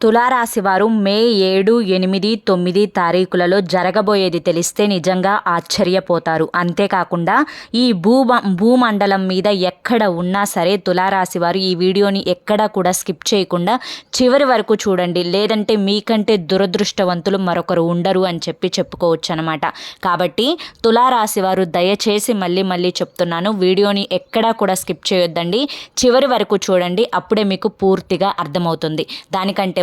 తులారాశి వారు మే ఏడు ఎనిమిది తొమ్మిది తారీఖులలో జరగబోయేది తెలిస్తే నిజంగా ఆశ్చర్యపోతారు. అంతేకాకుండా ఈ భూ భూమండలం మీద ఎక్కడ ఉన్నా సరే తులారాశి వారు ఈ వీడియోని ఎక్కడా కూడా స్కిప్ చేయకుండా చివరి వరకు చూడండి. లేదంటే మీకంటే దురదృష్టవంతులు మరొకరు ఉండరు అని చెప్పి చెప్పుకోవచ్చు అనమాట కాబట్టి తులారాశి వారు దయచేసి మళ్ళీ మళ్ళీ చెప్తున్నాను వీడియోని ఎక్కడా కూడా స్కిప్ చేయొద్దండి. చివరి వరకు చూడండి అప్పుడే మీకు పూర్తిగా అర్థమవుతుంది. దానికంటే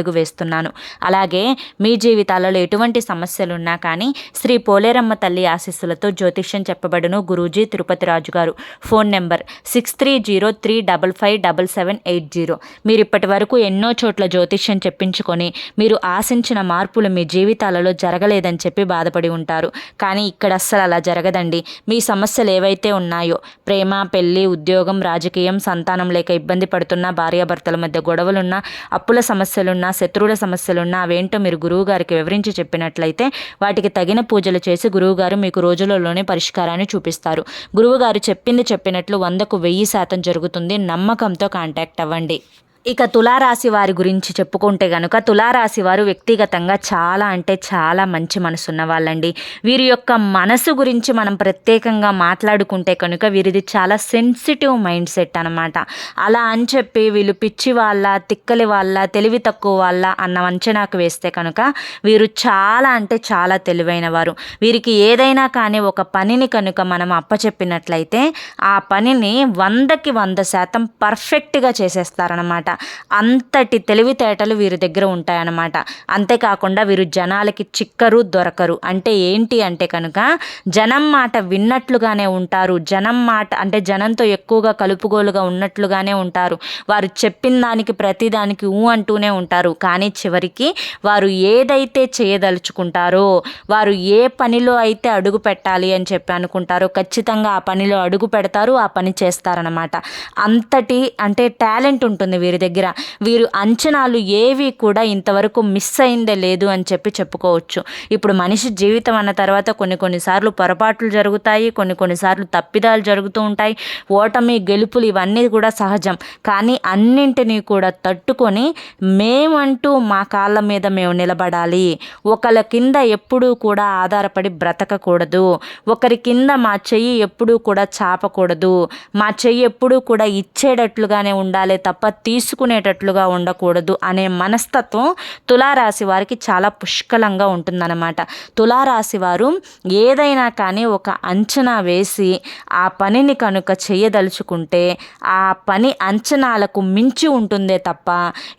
అడుగు వేస్తున్నాను. అలాగే మీ జీవితాలలో ఎటువంటి సమస్యలు ఉన్నా కానీ శ్రీ పోలేరమ్మ తల్లి ఆశీస్సులతో జ్యోతిష్యం చెప్పబడును Guruji Tirupati Raju garu. Phone number six three zero three double five double seven eight zero మీరు ఇప్పటి వరకు ఎన్నో చోట్ల జ్యోతిష్యం చెప్పించుకొని మీరు ఆశించిన మార్పులు మీ జీవితాలలో జరగలేదని చెప్పి బాధపడి ఉంటారు. కానీ ఇక్కడ అస్సలు అలా జరగదండి. మీ సమస్యలు ఏవైతే ఉన్నాయో ప్రేమ పెళ్ళి ఉద్యోగం రాజకీయం సంతానం లేక ఇబ్బంది పడుతున్న భార్యాభర్తల మధ్య గొడవలున్నా అప్పుల సమస్యలున్నా శత్రువుల సమస్యలున్నా అవేంటో మీరు గురువుగారికి వివరించి చెప్పినట్లయితే వాటికి తగిన పూజలు చేసి గురువుగారు మీకు రోజులలోనే పరిష్కారాన్ని చూపిస్తారు. గురువుగారు చెప్పింది చెప్పినట్లు వందకు వెయ్యి శాతం జరుగుతుంది. నమ్మకంతో కాంటాక్ట్ అవ్వండి. ఇక తులారాశి వారి గురించి చెప్పుకుంటే గనుక తులారాశి వారు వ్యక్తిగతంగా చాలా అంటే చాలా మంచి మనసున్న వాళ్ళండి. వీరి యొక్క మనసు గురించి మనం ప్రత్యేకంగా మాట్లాడుకుంటే కనుక వీరిది చాలా సెన్సిటివ్ మైండ్ సెట్ అనమాట అలా అని చెప్పి వీళ్ళు పిచ్చి వాళ్ళ తిక్కలి వాళ్ళ తెలివి తక్కువ వాళ్ళ అన్న అంచనాకు వేస్తే కనుక వీరు చాలా అంటే చాలా తెలివైన వారు. వీరికి ఏదైనా కానీ ఒక పనిని కనుక మనం అప్పచెప్పినట్లయితే ఆ పనిని వందకి వంద శాతం పర్ఫెక్ట్గా చేసేస్తారనమాట అంతటి తెలివితేటలు వీరి దగ్గర ఉంటాయన్నమాట. అంతేకాకుండా వీరు జనాలకి చిక్కరు దొరకరు. అంటే ఏంటి అంటే కనుక జనం మాట విన్నట్లుగానే ఉంటారు. జనం మాట అంటే జనంతో ఎక్కువగా కలుపుగోలుగా ఉన్నట్లుగానే ఉంటారు. వారు చెప్పిన దానికి ప్రతిదానికి ఊ అంటూనే ఉంటారు. కానీ చివరికి వారు ఏదైతే చేయదలుచుకుంటారో వారు ఏ పనిలో అయితే అడుగు పెట్టాలి అని చెప్పి అనుకుంటారో ఖచ్చితంగా ఆ పనిలో అడుగు పెడతారు ఆ పని చేస్తారనమాట అంతటి అంటే టాలెంట్ ఉంటుంది వీరి దగ్గర. వీరు అంచనాలు ఏవి కూడా ఇంతవరకు మిస్ అయిందే లేదు అని చెప్పి చెప్పుకోవచ్చు. ఇప్పుడు మనిషి జీవితం అన్న తర్వాత కొన్ని కొన్నిసార్లు పొరపాట్లు జరుగుతాయి కొన్ని కొన్నిసార్లు తప్పిదాలు జరుగుతూ ఉంటాయి. ఓటమి గెలుపులు ఇవన్నీ కూడా సహజం. కానీ అన్నింటినీ కూడా తట్టుకొని మేమంటూ మా కాళ్ళ మీద మేము నిలబడాలి. ఒకళ్ళ కింద ఎప్పుడూ కూడా ఆధారపడి బ్రతకకూడదు. ఒకరి కింద మా చెయ్యి ఎప్పుడూ కూడా చాపకూడదు. మా చెయ్యి ఎప్పుడూ కూడా ఇచ్చేటట్లుగానే ఉండాలి తప్ప తీసు తీసుకునేటట్లుగా ఉండకూడదు అనే మనస్తత్వం తులారాశి వారికి చాలా పుష్కలంగా ఉంటుందన్నమాట. తులారాశి వారు ఏదైనా కానీ ఒక అంచనా వేసి ఆ పనిని కనుక చేయదలుచుకుంటే ఆ పని అంచనాలకు మించి ఉంటుందే తప్ప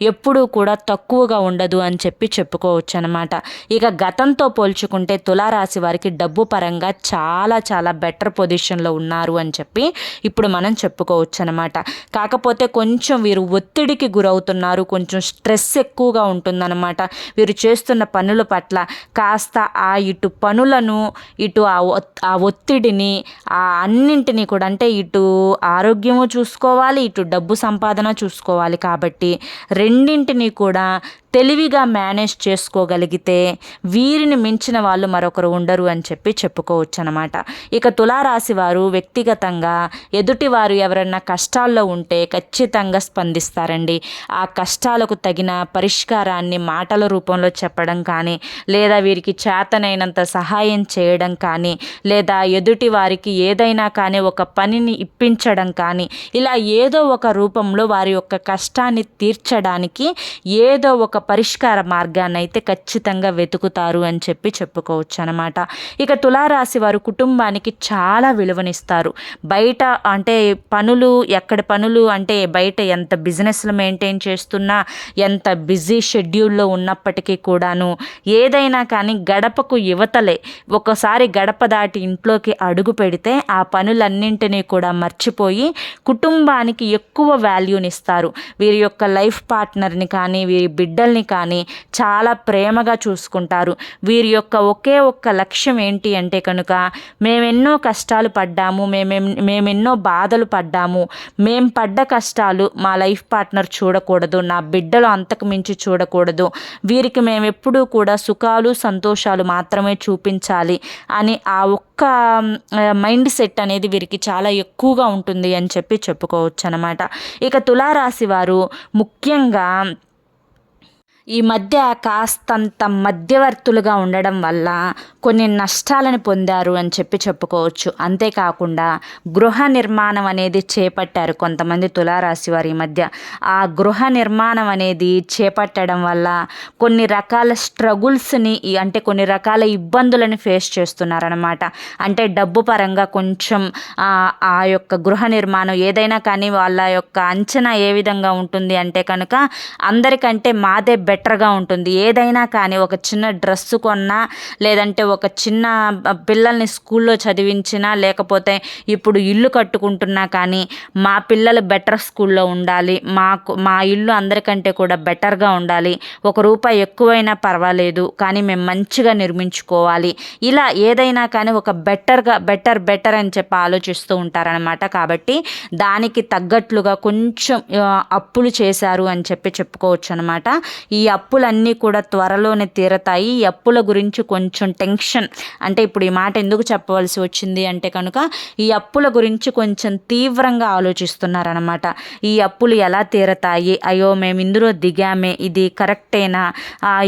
ఎప్పుడూ కూడా తక్కువగా ఉండదు అని చెప్పి చెప్పుకోవచ్చు అనమాట ఇక గతంతో పోల్చుకుంటే తులారాశి వారికి డబ్బు పరంగా చాలా చాలా బెటర్ పొజిషన్లో ఉన్నారు అని చెప్పి ఇప్పుడు మనం చెప్పుకోవచ్చు అనమాట కాకపోతే కొంచెం వీరు ఒత్తిడి ఒత్తిడికి గురవుతున్నారు. కొంచెం స్ట్రెస్ ఎక్కువగా ఉంటుందన్నమాట. వీరు చేస్తున్న పనుల పట్ల కాస్త ఆ ఇటు పనులను ఇటు ఆ ఒత్తిడిని ఆ అన్నింటినీ కూడా అంటే ఇటు ఆరోగ్యము చూసుకోవాలి ఇటు డబ్బు సంపాదన చూసుకోవాలి. కాబట్టి రెండింటినీ కూడా తెలివిగా మేనేజ్ చేసుకోగలిగితే వీరిని మించిన వాళ్ళు మరొకరు ఉండరు అని చెప్పి చెప్పుకోవచ్చు అనమాట ఇక తులారాశి వారు వ్యక్తిగతంగా ఎదుటివారు ఎవరన్నా కష్టాల్లో ఉంటే ఖచ్చితంగా స్పందిస్తారండి. ఆ కష్టాలకు తగిన పరిష్కారాన్ని మాటల రూపంలో చెప్పడం కానీ లేదా వీరికి చేతనైనంత సహాయం చేయడం కానీ లేదా ఎదుటి వారికి ఏదైనా కానీ ఒక పనిని ఇప్పించడం కానీ ఇలా ఏదో ఒక రూపంలో వారి యొక్క కష్టాన్ని తీర్చడానికి ఏదో ఒక పరిష్కార మార్గాన్ని అయితే ఖచ్చితంగా వెతుకుతారు అని చెప్పి చెప్పుకోవచ్చు అనమాట ఇక తులారాశి వారు కుటుంబానికి చాలా విలువనిస్తారు. బయట అంటే పనులు ఎక్కడ పనులు అంటే బయట ఎంత బిజినెస్లు మెయింటైన్ చేస్తున్నా ఎంత బిజీ షెడ్యూల్లో ఉన్నప్పటికీ కూడాను ఏదైనా కానీ గడపకు యువతలే ఒకసారి గడప దాటి ఇంట్లోకి అడుగు పెడితే ఆ పనులన్నింటినీ కూడా మర్చిపోయి కుటుంబానికి ఎక్కువ వాల్యూనిస్తారు వీరి యొక్క లైఫ్ పార్ట్నర్ని కానీ వీరి బిడ్డల్ని పిల్లల్ని కానీ చాలా ప్రేమగా చూసుకుంటారు. వీరి యొక్క ఒకే ఒక్క లక్ష్యం ఏంటి అంటే కనుక మేమెన్నో కష్టాలు పడ్డాము మేమే మేమెన్నో బాధలు పడ్డాము మేము పడ్డ కష్టాలు మా లైఫ్ పార్ట్నర్ చూడకూడదు నా బిడ్డలు అంతకు మించి చూడకూడదు వీరికి మేము ఎప్పుడూ కూడా సుఖాలు సంతోషాలు మాత్రమే చూపించాలి అని ఆ ఒక్క మైండ్ సెట్ అనేది వీరికి చాలా ఎక్కువగా ఉంటుంది అని చెప్పి చెప్పుకోవచ్చు అనమాట ఇక తులారాశి వారు ముఖ్యంగా ఈ మధ్య కాస్తంత మధ్యవర్తులుగా ఉండడం వల్ల కొన్ని నష్టాలను పొందారు అని చెప్పి చెప్పుకోవచ్చు. అంతేకాకుండా గృహ నిర్మాణం అనేది చేపట్టారు కొంతమంది తులారాశి వారి ఈ మధ్య. ఆ గృహ నిర్మాణం అనేది చేపట్టడం వల్ల కొన్ని రకాల స్ట్రగుల్స్ని అంటే కొన్ని రకాల ఇబ్బందులను ఫేస్ చేస్తున్నారనమాట అంటే డబ్బు పరంగా కొంచెం ఆ యొక్క గృహ నిర్మాణం ఏదైనా కానీ వాళ్ళ యొక్క అంచనా ఏ విధంగా ఉంటుంది అంటే కనుక అందరికంటే మాదే బెటర్గా ఉంటుంది. ఏదైనా కానీ ఒక చిన్న డ్రెస్సు కొన్నా లేదంటే ఒక చిన్న పిల్లల్ని స్కూల్లో చదివించినా లేకపోతే ఇప్పుడు ఇల్లు కట్టుకుంటున్నా కానీ మా పిల్లలు బెటర్ స్కూల్లో ఉండాలి. మాకు మా ఇల్లు అందరికంటే కూడా బెటర్గా ఉండాలి. ఒక రూపాయి ఎక్కువైనా పర్వాలేదు కానీ మేము మంచిగా నిర్మించుకోవాలి. ఇలా ఏదైనా కానీ ఒక బెటర్గా బెటర్ బెటర్ అని చెప్పి ఆలోచిస్తూ ఉంటారనమాట కాబట్టి దానికి తగ్గట్లుగా కొంచెం అప్పులు చేశారు అని చెప్పి చెప్పుకోవచ్చు అనమాట ఈ ఈ అప్పులన్నీ కూడా త్వరలోనే తీరతాయి. ఈ అప్పుల గురించి కొంచెం టెన్షన్. అంటే ఇప్పుడు ఈ మాట ఎందుకు చెప్పవలసి వచ్చింది అంటే కనుక ఈ అప్పుల గురించి కొంచెం తీవ్రంగా ఆలోచిస్తున్నారనమాట ఈ అప్పులు ఎలా తీరతాయి? అయ్యో మేము ఇందులో దిగామే. ఇది కరెక్టేనా?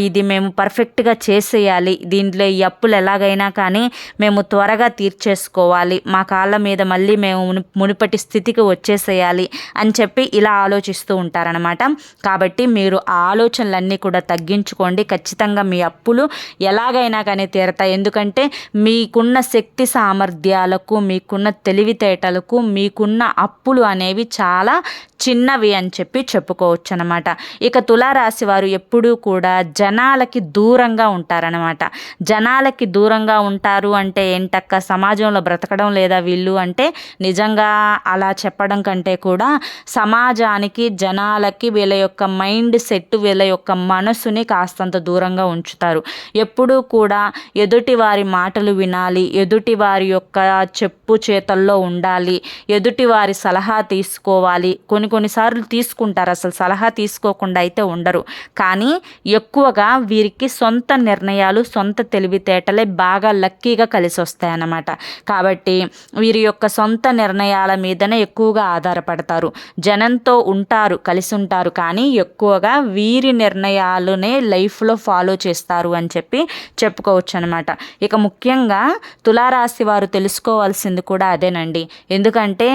ఇది మేము పర్ఫెక్ట్గా చేసేయాలి. దీంట్లో ఈ అప్పులు ఎలాగైనా కానీ మేము త్వరగా తీర్చేసుకోవాలి. మా కాళ్ళ మీద మళ్ళీ మేము మునుపటి స్థితికి వచ్చేసేయాలి అని చెప్పి ఇలా ఆలోచిస్తూ ఉంటారనమాట కాబట్టి మీరు ఆ ఆలోచనలన్నీ అన్నీ కూడా తగ్గించుకోండి. ఖచ్చితంగా మీ అప్పులు ఎలాగైనా కానీ తీరతాయి. ఎందుకంటే మీకున్న శక్తి సామర్థ్యాలకు మీకున్న తెలివితేటలకు మీకున్న అప్పులు అనేవి చాలా చిన్నవి అని చెప్పి చెప్పుకోవచ్చు అనమాట ఇక తులారాశి వారు ఎప్పుడూ కూడా జనాలకి దూరంగా ఉంటారనమాట. జనాలకి దూరంగా ఉంటారు అంటే ఏంటక్క? సమాజంలో బ్రతకడం లేదా వీళ్ళు అంటే నిజంగా అలా చెప్పడం కంటే కూడా సమాజానికి జనాలకి వీళ్ళ యొక్క మైండ్ సెట్ వీళ్ళ యొక్క మనసుని కాస్తంత దూరంగా ఉంచుతారు. ఎప్పుడూ కూడా ఎదుటి వారి మాటలు వినాలి ఎదుటి వారి యొక్క చెప్పు చేతల్లో ఉండాలి ఎదుటి వారి సలహా తీసుకోవాలి. కొన్ని కొన్నిసార్లు తీసుకుంటారు అసలు సలహా తీసుకోకుండా అయితే ఉండరు. కానీ ఎక్కువగా వీరికి సొంత నిర్ణయాలు సొంత తెలివితేటలే బాగా లక్కీగా కలిసి వస్తాయన్నమాట కాబట్టి వీరి యొక్క సొంత నిర్ణయాల మీదనే ఎక్కువగా ఆధారపడతారు. జనంతో ఉంటారు కలిసి ఉంటారు కానీ ఎక్కువగా వీరి నిర్ణయం నిర్ణయాలనే లైఫ్లో ఫాలో చేస్తారు అని చెప్పి చెప్పుకోవచ్చు అనమాట ఇక ముఖ్యంగా తులారాశి వారు తెలుసుకోవాల్సింది కూడా అదేనండి. ఎందుకంటే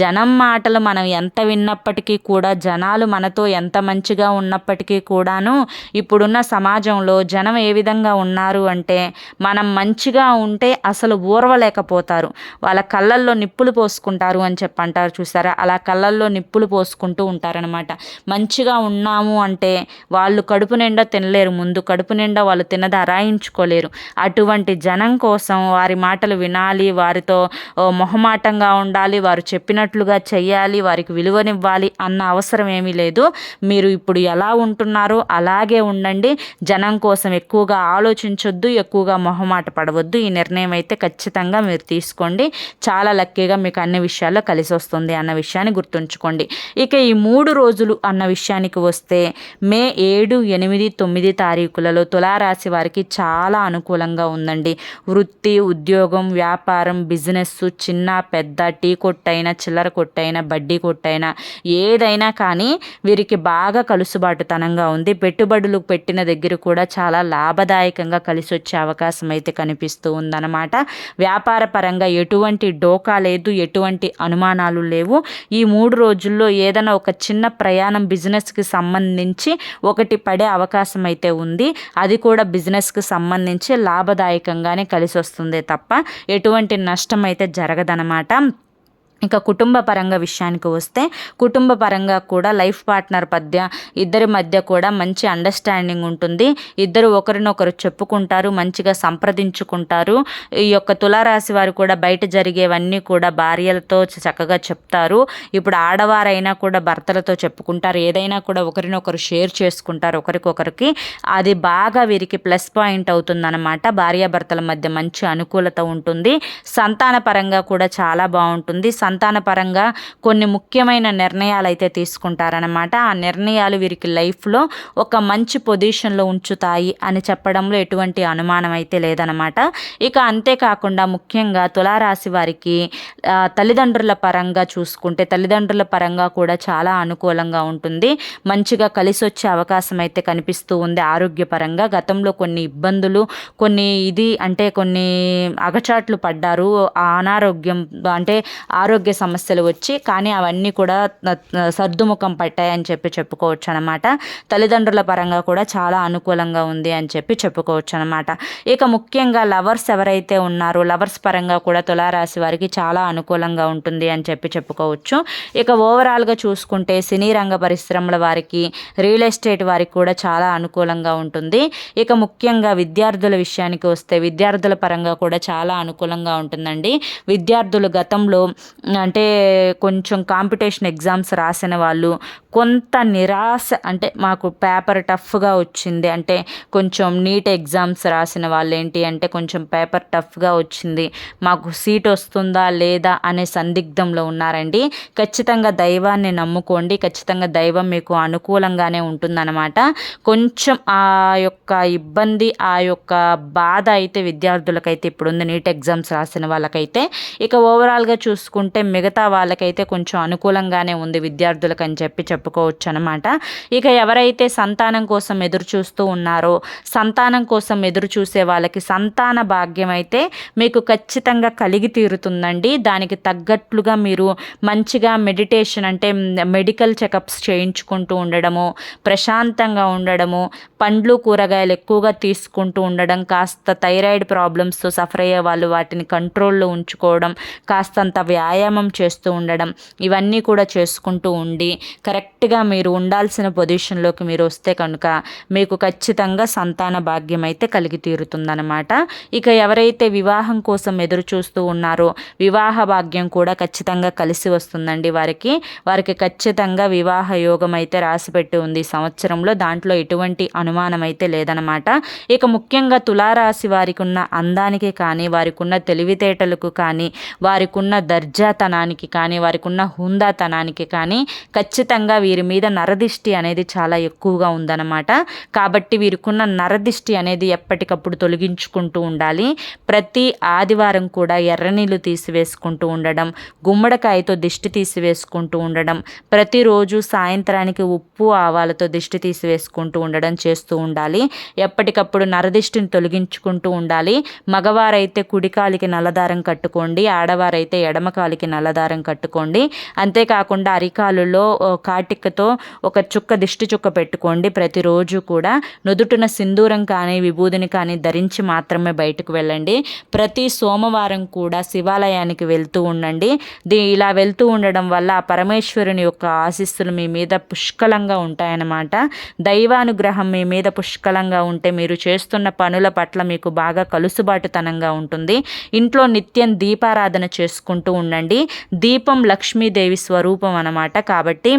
జనం మాటలు మనం ఎంత విన్నప్పటికీ కూడా జనాలు మనతో ఎంత మంచిగా ఉన్నప్పటికీ కూడాను ఇప్పుడున్న సమాజంలో జనం ఏ విధంగా ఉన్నారు అంటే మనం మంచిగా ఉంటే అసలు ఊర్వలేకపోతారు. వాళ్ళ కళ్ళల్లో నిప్పులు పోసుకుంటారు అని చెప్పి అంటారు చూసారా? అలా కళ్ళల్లో నిప్పులు పోసుకుంటూ ఉంటారనమాట. మంచిగా ఉన్నాము అంటే వాళ్ళు వాళ్ళు కడుపు నిండా తినలేరు. ముందు కడుపు నిండా వాళ్ళు తినది అరాయించుకోలేరు అటువంటి జనం కోసం వారి మాటలు వినాలి వారితో మొహమాటంగా ఉండాలి వారు చెప్పినట్లుగా చేయాలి వారికి విలువనివ్వాలి అన్న అవసరం ఏమీ లేదు. మీరు ఇప్పుడు ఎలా ఉంటున్నారో అలాగే ఉండండి. జనం కోసం ఎక్కువగా ఆలోచించొద్దు ఎక్కువగా మొహమాట పడవద్దు. ఈ నిర్ణయం అయితే ఖచ్చితంగా మీరు తీసుకోండి. చాలా లక్కీగా మీకు అన్ని విషయాల్లో కలిసి వస్తుంది అన్న విషయాన్ని గుర్తుంచుకోండి. ఇక ఈ మూడు రోజులు అన్న విషయానికి వస్తే మే ఏడు ఏడు ఎనిమిది తొమ్మిది తారీఖులలో తులారాశి వారికి చాలా అనుకూలంగా ఉందండి. వృత్తి ఉద్యోగం వ్యాపారం బిజినెస్ చిన్న పెద్ద టీ కొట్టైనా చిల్లర కొట్టైనా బడ్డీ కొట్టైనా ఏదైనా కానీ వీరికి బాగా కలుసుబాటుతనంగా ఉంది. పెట్టుబడులు పెట్టిన దగ్గర కూడా చాలా లాభదాయకంగా కలిసి వచ్చే అవకాశం అయితే కనిపిస్తూ ఉందన్నమాట. వ్యాపార పరంగా ఎటువంటి డోకా లేదు ఎటువంటి అనుమానాలు లేవు. ఈ మూడు రోజుల్లో ఏదైనా ఒక చిన్న ప్రయాణం బిజినెస్కి సంబంధించి ఒక ఒకటి పడే అవకాశం అయితే ఉంది. అది కూడా బిజినెస్కి సంబంధించి లాభదాయకంగానే కలిసి వస్తుంది తప్ప ఎటువంటి నష్టం అయితే జరగదనమాట ఇక కుటుంబ పరంగా విషయానికి వస్తే కుటుంబ పరంగా కూడా లైఫ్ పార్ట్నర్ మధ్య ఇద్దరి మధ్య కూడా మంచి అండర్స్టాండింగ్ ఉంటుంది. ఇద్దరు ఒకరినొకరు చెప్పుకుంటారు మంచిగా సంప్రదించుకుంటారు. ఈ యొక్క తులారాశి వారు కూడా బయట జరిగేవన్నీ కూడా భార్యలతో చక్కగా చెప్తారు. ఇప్పుడు ఆడవారైనా కూడా భర్తలతో చెప్పుకుంటారు. ఏదైనా కూడా ఒకరినొకరు షేర్ చేసుకుంటారు ఒకరికొకరికి. అది బాగా వీరికి ప్లస్ పాయింట్ అవుతుందన్నమాట. భార్యాభర్తల మధ్య మంచి అనుకూలత ఉంటుంది. సంతాన పరంగా కూడా చాలా బాగుంటుంది. సంతాన పరంగా కొన్ని ముఖ్యమైన నిర్ణయాలు అయితే తీసుకుంటారనమాట ఆ నిర్ణయాలు వీరికి లైఫ్లో ఒక మంచి పొజిషన్లో ఉంచుతాయి అని చెప్పడంలో ఎటువంటి అనుమానం అయితే లేదనమాట ఇక అంతేకాకుండా ముఖ్యంగా తులారాశి వారికి తల్లిదండ్రుల పరంగా చూసుకుంటే తల్లిదండ్రుల పరంగా కూడా చాలా అనుకూలంగా ఉంటుంది. మంచిగా కలిసి వచ్చే అవకాశం అయితే కనిపిస్తూ ఉంది ఆరోగ్యపరంగా. గతంలో కొన్ని ఇబ్బందులు కొన్ని ఇది అంటే కొన్ని అగచాట్లు పడ్డారు. అనారోగ్యం అంటే ఆరోగ్య ఆరోగ్య సమస్యలు వచ్చి కానీ అవన్నీ కూడా సర్దుముఖం పట్టాయని చెప్పి చెప్పుకోవచ్చు అనమాట తల్లిదండ్రుల పరంగా కూడా చాలా అనుకూలంగా ఉంది అని చెప్పి చెప్పుకోవచ్చు అనమాట ఇక ముఖ్యంగా లవర్స్ ఎవరైతే ఉన్నారో లవర్స్ పరంగా కూడా తులారాశి వారికి చాలా అనుకూలంగా ఉంటుంది అని చెప్పి చెప్పుకోవచ్చు. ఇక ఓవరాల్గా చూసుకుంటే సినీ రంగ పరిశ్రమల వారికి రియల్ ఎస్టేట్ వారికి కూడా చాలా అనుకూలంగా ఉంటుంది. ఇక ముఖ్యంగా విద్యార్థుల విషయానికి వస్తే విద్యార్థుల పరంగా కూడా చాలా అనుకూలంగా ఉంటుందండి. విద్యార్థులు గతంలో అంటే కొంచెం కాంపిటీషన్ ఎగ్జామ్స్ రాసిన వాళ్ళు కొంత నిరాశ అంటే మాకు పేపర్ టఫ్గా వచ్చింది. అంటే కొంచెం నీట్ ఎగ్జామ్స్ రాసిన వాళ్ళు ఏంటి అంటే కొంచెం పేపర్ టఫ్గా వచ్చింది. మాకు సీట్ వస్తుందా లేదా అనే సందిగ్ధంలో ఉన్నారండి. ఖచ్చితంగా దైవాన్ని నమ్ముకోండి. ఖచ్చితంగా దైవం మీకు అనుకూలంగానే ఉంటుందన్నమాట. కొంచెం ఆ యొక్క ఇబ్బంది ఆ యొక్క బాధ అయితే విద్యార్థులకైతే ఇప్పుడు ఉంది నీట్ ఎగ్జామ్స్ రాసిన వాళ్ళకైతే. ఇక ఓవరాల్గా చూసుకుంటే మిగతా వాళ్ళకైతే కొంచెం అనుకూలంగానే ఉంది విద్యార్థులకు అని చెప్పి చెప్పుకోవచ్చు అనమాట ఇక ఎవరైతే సంతానం కోసం ఎదురు చూస్తూ ఉన్నారో సంతానం కోసం ఎదురు చూసే వాళ్ళకి సంతాన భాగ్యం అయితే మీకు ఖచ్చితంగా కలిగి తీరుతుందండి. దానికి తగ్గట్లుగా మీరు మంచిగా మెడిటేషన్ అంటే మెడికల్ చెకప్స్ చేయించుకుంటూ ఉండడము ప్రశాంతంగా ఉండడము పండ్లు కూరగాయలు ఎక్కువగా తీసుకుంటూ ఉండడం కాస్త థైరాయిడ్ ప్రాబ్లమ్స్తో సఫర్ అయ్యే వాళ్ళు వాటిని కంట్రోల్లో ఉంచుకోవడం కాస్తంత వ్యాయామం చేస్తూ ఉండడం ఇవన్నీ కూడా చేసుకుంటూ ఉండి కరెక్ట్గా మీరు ఉండాల్సిన పొజిషన్లోకి మీరు వస్తే కనుక మీకు ఖచ్చితంగా సంతాన భాగ్యం అయితే కలిగి తీరుతుందనమాట ఇక ఎవరైతే వివాహం కోసం ఎదురు చూస్తూ ఉన్నారో వివాహ భాగ్యం కూడా ఖచ్చితంగా కలిసి వస్తుందండి వారికి. వారికి ఖచ్చితంగా వివాహ యోగం అయితే రాసిపెట్టి ఉంది. సంవత్సరంలో దాంట్లో ఎటువంటి అనుమానం అయితే లేదనమాట ఇక ముఖ్యంగా తులారాశి వారికి ఉన్న అందానికి కానీ వారికి ఉన్న తెలివితేటలకు కానీ వారికి ఉన్న దర్జాతనానికి కానీ వారికి ఉన్న హుందాతనానికి కానీ ఖచ్చితంగా వీరి మీద నరదిష్టి అనేది చాలా ఎక్కువగా ఉందన్నమాట. కాబట్టి వీరికున్న నరదిష్టి అనేది ఎప్పటికప్పుడు తొలగించుకుంటూ ఉండాలి. ప్రతి ఆదివారం కూడా ఎర్రనీళ్ళు తీసివేసుకుంటూ ఉండడం గుమ్మడికాయతో దిష్టి తీసివేసుకుంటూ ఉండడం ప్రతిరోజు సాయంత్రానికి ఉప్పు ఆవాలతో దిష్టి తీసివేసుకుంటూ ఉండడం చేస్తూ ఉండాలి. ఎప్పటికప్పుడు నరదిష్టిని తొలగించుకుంటూ ఉండాలి. మగవారైతే కుడికాలికి నల్లదారం కట్టుకోండి ఆడవారైతే ఎడమకాలికి నల్లదారం కట్టుకోండి. అంతేకాకుండా అరికాలులో కాటికతో ఒక చుక్క దిష్టి చుక్క పెట్టుకోండి. ప్రతిరోజు కూడా నుదుటిన సింధూరం కానీ విభూదిని కానీ ధరించి మాత్రమే బయటకు వెళ్ళండి. ప్రతి సోమవారం కూడా శివాలయానికి వెళ్తూ ఉండండి. దీ ఇలా వెళ్తూ ఉండడం వల్ల ఆ పరమేశ్వరుని యొక్క ఆశీస్సులు మీ మీద పుష్కలంగా ఉంటాయన్నమాట. దైవానుగ్రహం మీ మీద పుష్కలంగా ఉంటే మీరు చేస్తున్న పనుల పట్ల మీకు బాగా కలుసుబాటుతనంగా ఉంటుంది. ఇంట్లో నిత్యం దీపారాధన చేసుకుంటూ ఉండండి. దీపం లక్ష్మీదేవి స్వరూపం అనమాట కాబట్టి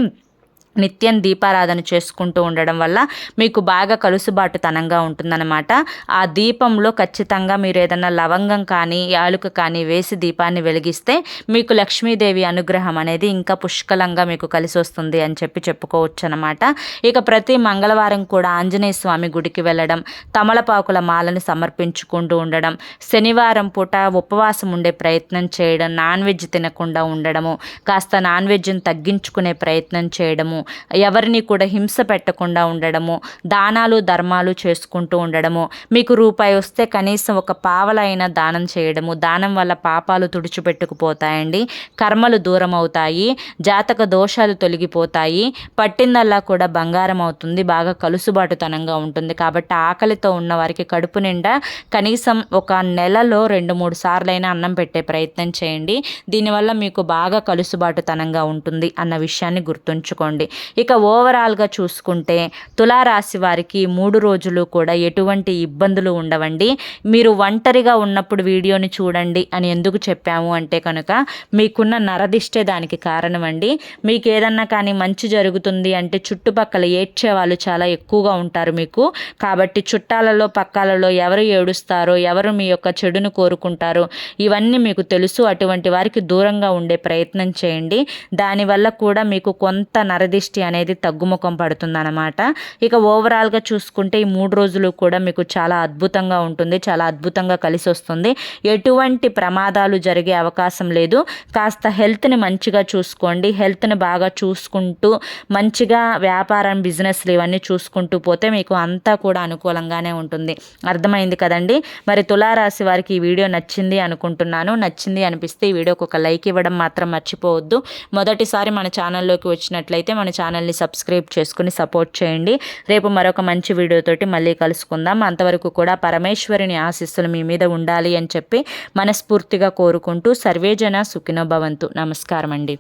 నిత్యం దీపారాధన చేసుకుంటూ ఉండడం వల్ల మీకు బాగా కలుసుబాటుతనంగా ఉంటుందన్నమాట. ఆ దీపంలో ఖచ్చితంగా మీరు ఏదైనా లవంగం కానీ యాలుక కానీ వేసి దీపాన్ని వెలిగిస్తే మీకు లక్ష్మీదేవి అనుగ్రహం అనేది ఇంకా పుష్కలంగా మీకు కలిసి వస్తుంది అని చెప్పి చెప్పుకోవచ్చు అనమాట ఇక ప్రతి మంగళవారం కూడా ఆంజనేయ స్వామి గుడికి వెళ్ళడం తమలపాకుల మాలను సమర్పించుకుంటూ ఉండడం శనివారం పూట ఉపవాసం ఉండే ప్రయత్నం చేయడం నాన్ వెజ్ తినకుండా ఉండడము కాస్త నాన్ వెజ్ని తగ్గించుకునే ప్రయత్నం చేయడము ఎవరిని కూడా హింస పెట్టకుండా ఉండడము దానాలు ధర్మాలు చేసుకుంటూ ఉండడము మీకు రూపాయి వస్తే కనీసం ఒక పావలైన దానం చేయడము దానం వల్ల పాపాలు తుడిచిపెట్టుకుపోతాయండి. కర్మలు దూరం అవుతాయి జాతక దోషాలు తొలగిపోతాయి పట్టిందల్లా కూడా బంగారం అవుతుంది బాగా కలుసుబాటుతనంగా ఉంటుంది. కాబట్టి ఆకలితో ఉన్న వారికి కడుపు నిండా కనీసం ఒక నెలలో రెండు మూడు సార్లైనా అన్నం పెట్టే ప్రయత్నం చేయండి. దీనివల్ల మీకు బాగా కలుసుబాటుతనంగా ఉంటుంది అన్న విషయాన్ని గుర్తుంచుకోండి. ఇక ఓవరాల్గా చూసుకుంటే తులారాశి వారికి మూడు రోజులు కూడా ఎటువంటి ఇబ్బందులు ఉండవండి. మీరు ఒంటరిగా ఉన్నప్పుడు వీడియోని చూడండి అని ఎందుకు చెప్పాము అంటే కనుక మీకున్న నరదిష్టే దానికి కారణం అండి మీకు ఏదన్నా కానీ మంచి జరుగుతుంది అంటే చుట్టుపక్కల ఏడ్చే వాళ్ళు చాలా ఎక్కువగా ఉంటారు మీకు. కాబట్టి చుట్టాలలో పక్కాలలో ఎవరు ఏడుస్తారో ఎవరు మీ యొక్క చెడును కోరుకుంటారో ఇవన్నీ మీకు తెలుసు. అటువంటి వారికి దూరంగా ఉండే ప్రయత్నం చేయండి. దానివల్ల కూడా మీకు కొంత నరదిష్ట అనేది తగ్గుముఖం పడుతుందన్నమాట. ఇక ఓవరాల్గా చూసుకుంటే ఈ మూడు రోజులు కూడా మీకు చాలా అద్భుతంగా ఉంటుంది చాలా అద్భుతంగా కలిసి వస్తుంది. ఎటువంటి ప్రమాదాలు జరిగే అవకాశం లేదు. కాస్త హెల్త్ని మంచిగా చూసుకోండి. హెల్త్ని బాగా చూసుకుంటూ మంచిగా వ్యాపారం బిజినెస్లు ఇవన్నీ చూసుకుంటూ పోతే మీకు అంతా కూడా అనుకూలంగానే ఉంటుంది. అర్థమైంది కదండి? మరి తులారాశి వారికి ఈ వీడియో నచ్చింది అనుకుంటున్నాను. నచ్చింది అనిపిస్తే ఈ వీడియోకి ఒక లైక్ ఇవ్వడం మాత్రం మర్చిపోవద్దు. మొదటిసారి మన ఛానల్లోకి వచ్చినట్లయితే మన ఛానల్ని సబ్స్క్రైబ్ చేసుకుని సపోర్ట్ చేయండి. రేపు మరొక మంచి వీడియోతోటి మళ్ళీ కలుసుకుందాం. అంతవరకు కూడా పరమేశ్వరిని ఆశీస్సులు మీ మీద ఉండాలి అని చెప్పి మనస్ఫూర్తిగా కోరుకుంటూ సర్వేజన సుఖినో భవంతు. నమస్కారం అండి